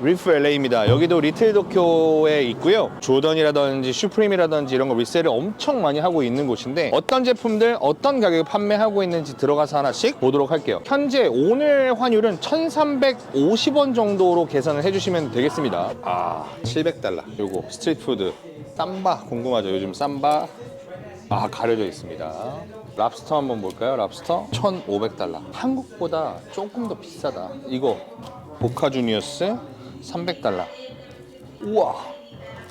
리프 LA입니다. 여기도 리틀 도쿄에 있고요. 조던이라든지 슈프림이라든지 이런 거 리셀을 엄청 많이 하고 있는 곳인데 어떤 제품들 어떤 가격에 판매하고 있는지 들어가서 하나씩 보도록 할게요. 현재 오늘 환율은 1,350원 정도로 계산을 해주시면 되겠습니다. 아, 700달러. 요거 스트리트 푸드 쌈바 궁금하죠? 요즘 쌈바 아 가려져 있습니다. 랍스터 한번 볼까요? 랍스터 1,500달러. 한국보다 조금 더 비싸다. 이거 보카 주니어스 300달러. 우와.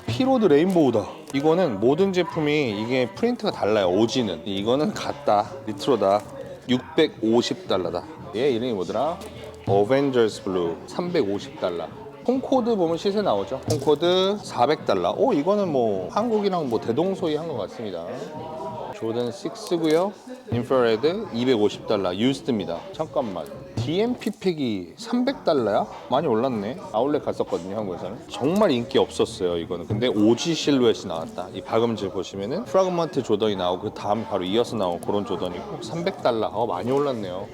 피로드 레인보우다. 이거는 모든 제품이 이게 프린트가 달라요. 오지는. 이거는 같다. 리트로다. 650달러다. 얘 이름이 뭐더라? 어벤져스 블루 350달러. 콩코드 보면 시세 나오죠. 콩코드 400달러. 오 이거는 뭐 한국이랑 뭐 대동소이 한 것 같습니다. 조던 6고요. 인프라레드 250달러. 유스드입니다. 잠깐만. DMP 팩이 300달러야? 많이 올랐네. 아울렛 갔었거든요, 한국에서는. 정말 인기 없었어요, 이거는. 근데 오지 실루엣이 나왔다. 이 박음질 보시면은 프라그먼트 조던이 나오고 그 다음 바로 이어서 나온 그런 조던이고 300달러. 어, 많이 올랐네요.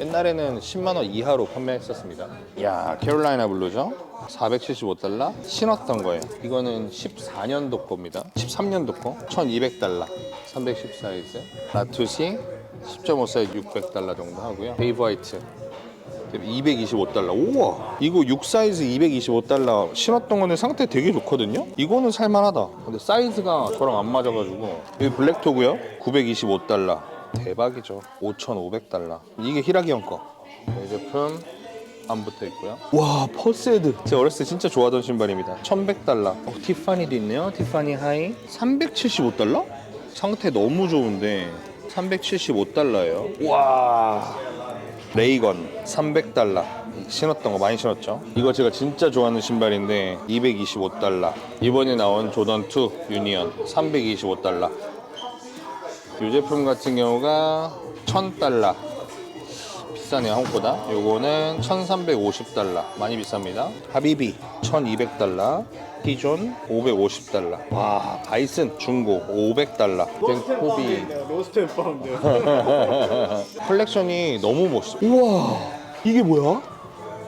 옛날에는 10만 원 이하로 판매했었습니다. 야, 캐롤라이나 블루죠? 475달러 신었던 거예요. 이거는 14년도 겁니다. 13년도 거 1,200달러 310 사이즈. 라투시 10.5 사이즈 600달러 정도 하고요. 베이브 화이트 225달러. 우와, 이거 6 사이즈 225달러 신었던 거는 상태 되게 좋거든요. 이거는 살만하다. 근데 사이즈가 저랑 안 맞아가지고 여기 블랙토고요. 925달러. 대박이죠. 5,500달러. 이게 히라기 형 거. 이 제품 안 붙어 있고요. 와, 퍼스헤드. 제가 어렸을 때 진짜 좋아하던 신발입니다. 1,100달러. 어, 티파니도 있네요. 티파니 하이. 375달러? 상태 너무 좋은데 375달러예요. 와. 레이건 300달러. 신었던 거 많이 신었죠. 이거 제가 진짜 좋아하는 신발인데 225달러. 이번에 나온 조던 2 유니언 325달러. 이 제품 같은 경우가 1000달러. 비싸네요 한국보다. 요거는 1350달러. 많이 비쌉니다. 하비비. 1200달러. 피존 550달러. 와 바이슨 중고 500달러. 젠코비. 로스트 앤 파운드. 컬렉션이 너무 멋있어 우와. 이게 뭐야?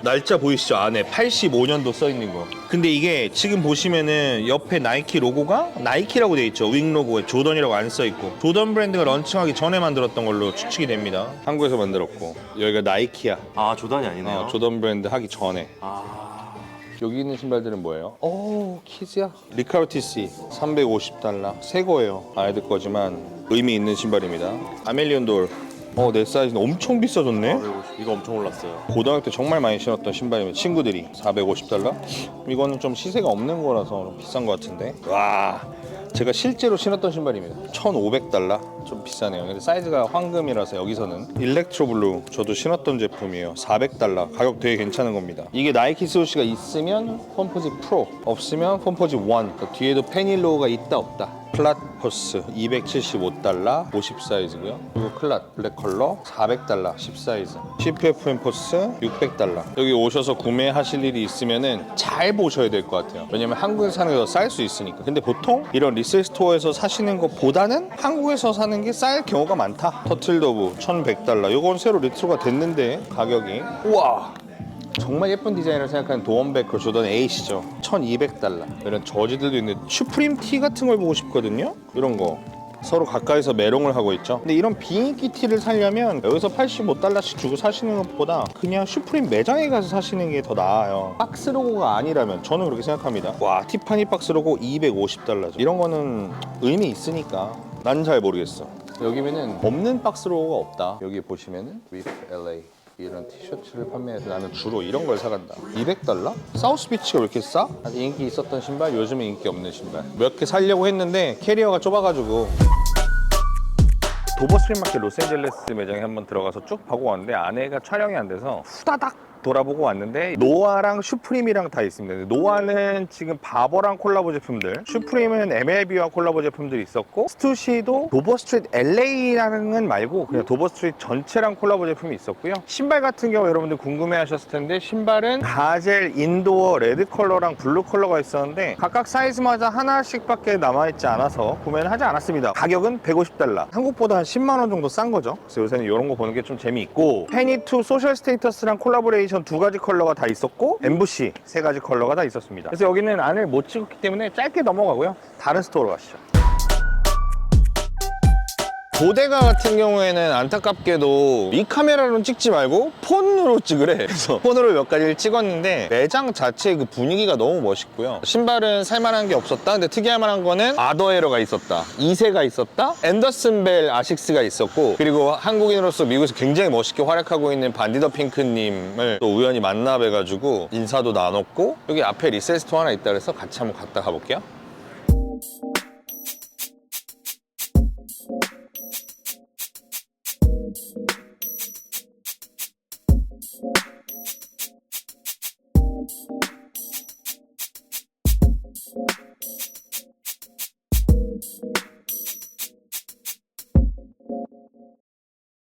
날짜 보이시죠? 안에 85년도 써 있는 거. 근데 이게 지금 보시면은 옆에 나이키 로고가 나이키라고 돼 있죠. 윙 로고에 조던이라고 안 써 있고. 조던 브랜드가 런칭하기 전에 만들었던 걸로 추측이 됩니다. 한국에서 만들었고. 여기가 나이키야. 아 조단이 아니네요. 어, 조던 브랜드 하기 전에. 아 여기 있는 신발들은 뭐예요? 오, 키즈야. 리카르티시 350달러. 새 거예요. 아이들 거지만 의미 있는 신발입니다. 아멜리온 돌. 어, 내 사이즈는 엄청 비싸졌네. 450. 이거 엄청 올랐어요. 고등학교 때 정말 많이 신었던 신발이면 친구들이 450달러? 이거는 좀 시세가 없는 거라서 좀 비싼 것 같은데 와 제가 실제로 신었던 신발입니다. 1,500달러? 좀 비싸네요. 근데 사이즈가 황금이라서 여기서는. 일렉트로 블루. 저도 신었던 제품이에요. 400달러. 가격 되게 괜찮은 겁니다. 이게 나이키 스우시가 있으면 폼포지 프로 없으면 폼포지 1 뒤에도 페닐로우가 있다 없다. 플랫퍼스 275달러. 50 사이즈고요. 그리고 클랏 블랙 컬러 400달러. 10 사이즈. CPF 엠포스 600달러. 여기 오셔서 구매하실 일이 있으면은 잘 보셔야 될 것 같아요. 왜냐면 한국에서 사는 게 더 쌀 수 있으니까. 근데 보통 이런 리셀 스토어에서 사시는 것보다는 한국에서 사는 게 쌀 경우가 많다. 터틀더브 1100달러. 요건 새로 리트로가 됐는데 가격이. 우와! 정말 예쁜 디자인을 생각하는 도원베커 조던 8이죠. 1200달러. 이런 저지들도 있는데 슈프림 티 같은 걸 보고 싶거든요? 이런 거 서로 가까이서 메롱을 하고 있죠. 근데 이런 비인기 티를 사려면 여기서 85달러씩 주고 사시는 것보다 그냥 슈프림 매장에 가서 사시는 게 더 나아요. 박스 로고가 아니라면 저는 그렇게 생각합니다. 와 티파니 박스 로고 250달러죠. 이런 거는 의미 있으니까. 난 잘 모르겠어. 여기면은 없는 박스 로고가 없다. 여기 보시면은 with LA 이런 티셔츠를 판매해서 나는 주로 이런 걸 사간다. 200달러? 사우스비치가 왜 이렇게 싸? 인기 있었던 신발, 요즘에 인기 없는 신발. 몇 개 살려고 했는데 캐리어가 좁아가지고 도버 스트리트 마켓 로스앤젤레스 매장에 한번 들어가서 쭉 보고 왔는데 안에가 촬영이 안 돼서 후다닥 돌아보고 왔는데 노아랑 슈프림이랑 다 있습니다. 노아는 지금 바버랑 콜라보 제품들, 슈프림은 MLB와 콜라보 제품들이 있었고 스투시도 도버 스트리트 LA라는 말고 그냥 도버 스트리트 전체랑 콜라보 제품이 있었고요. 신발 같은 경우 여러분들 궁금해하셨을 텐데 신발은 가젤 인도어 레드 컬러랑 블루 컬러가 있었는데 각각 사이즈마다 하나씩밖에 남아있지 않아서 구매는 하지 않았습니다. 가격은 150달러. 한국보다 한 10만 원 정도 싼 거죠. 그래서 요새는 이런 거 보는 게 좀 재미있고 페니2 소셜 스테이터스랑 콜라보레이션 애니메이션 두 가지 컬러가 다 있었고 MVC 세 가지 컬러가 다 있었습니다. 그래서 여기는 안을 못 찍었기 때문에 짧게 넘어가고요. 다른 스토어로 가시죠. 보데가 같은 경우에는 안타깝게도 이 카메라로 찍지 말고 폰으로 찍으래. 그래서 폰으로 몇 가지를 찍었는데 매장 자체의 그 분위기가 너무 멋있고요. 신발은 살만한 게 없었다. 근데 특이할 만한 거는 아더에러가 있었다. 이세가 있었다. 앤더슨 벨 아식스가 있었고 그리고 한국인으로서 미국에서 굉장히 멋있게 활약하고 있는 반디더 핑크님을 또 우연히 만나 뵈가지고 인사도 나눴고 여기 앞에 리셀 스토어 하나 있다 그래서 같이 한번 갔다 가볼게요.